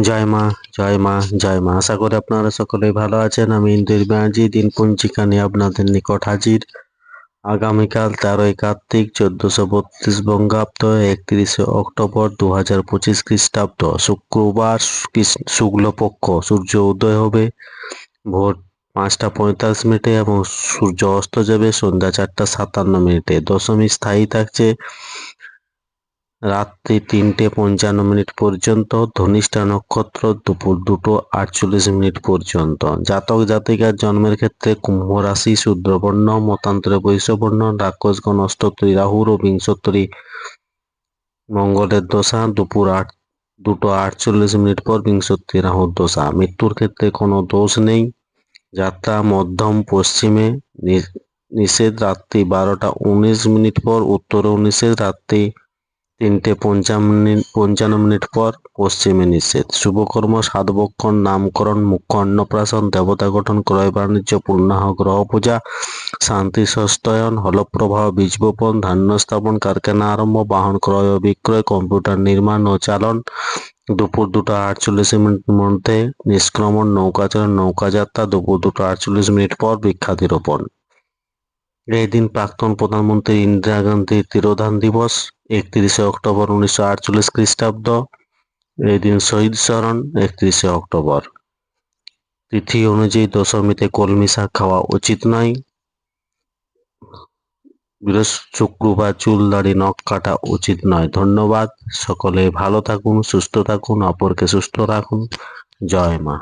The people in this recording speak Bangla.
জয় মা জয় মা জয় মা। আশা করি আপনারা সকলে ভালো আছেন। আমি ইন্দ্রির ব্যানার্জি দিন পঞ্জিকা নিয়ে আপনাদের নিকট হাজির। আগামীকাল তেরোই কার্তিক, চোদ্দশো বত্রিশ বঙ্গাব্দ, একত্রিশে অক্টোবর দু হাজার পঁচিশ খ্রিস্টাব্দ। শুক্রবার শুক্লপক্ষ, সূর্য উদয় হবে। ভোর পাঁচটা পঁয়তাল্লিশ মিনিটে এবং সূর্য অস্ত যাবে সন্ধ্যা চারটা সাতান্ন মিনিটে। দশমী স্থায়ী থাকছে। রাত্রি তিনটে পঞ্চান্ন মিনিট পর্যন্ত, ধনিষ্ঠা নক্ষত্র দুপুর দুটো আটচল্লিশ মিনিট পর্যন্ত। জাতক জাতিকার জন্মের ক্ষেত্রে কুম্ভ রাশি শূদ্রবর্ণ, মতান্তরে বৈশ্যবর্ণ রাক্ষসগণ অষ্টত্রী রাহুর ও বিংশোত্তরী মঙ্গলের দশা, দুপুর আট, দুটো আটচল্লিশ মিনিট পর বিংশোত্তরী রাহুর দশা। মৃত্যুর ক্ষেত্রে কোনো দোষ নেই। যাত্রা মধ্যম পশ্চিমে নিষেধ রাত্রি বারোটা উনিশ মিনিট পর, উত্তরে নিষেধ রাত্রি তিনটে পঞ্চান্ন মিনিট পঞ্চান্ন মিনিট পর পশ্চিমে নিষেধ। শুভকর্ম, সাধবক্ষণ, নামকরণ, মুখ্য অন্নপ্রাশন, দেবতা গঠন, ক্রয় বাণিজ্য পূর্ণাহ গ্রহ পূজা, শান্তি, সস্তয়ন, হলপ্রবাহ, বীজ বপন, ধান্য স্থাপন, কারখানা আরম্ভ, বাহন ক্রয় ও বিক্রয়, কম্পিউটার নির্মাণ ও চালন। দুপুর দুটো আটচল্লিশ মিনিট মধ্যে নিষ্ক্রমণ নৌকাচরণ নৌকাযাত্রা দুপুর দুটো আটচল্লিশ মিনিট পর বৃক্ষাদি রোপণ এই দিন প্রাক্তন প্রধানমন্ত্রী ইন্দিরা গান্ধীর তিরোধান দিবস, একত্রিশে অক্টোবর উনিশশো আটচল্লিশ খ্রিস্টাব্দ, এই দিন শহীদ স্মরণ, একত্রিশে অক্টোবর। তিথি অনুযায়ী দশমীতে কলমি শাক খাওয়া উচিত নয়। বৃহস্প শুক্রবার চুল দাড়ি নখ কাটা উচিত নয়। ধন্যবাদ। সকলে ভালো থাকুন, সুস্থ থাকুন, অপরকে সুস্থ রাখুন। জয় মা।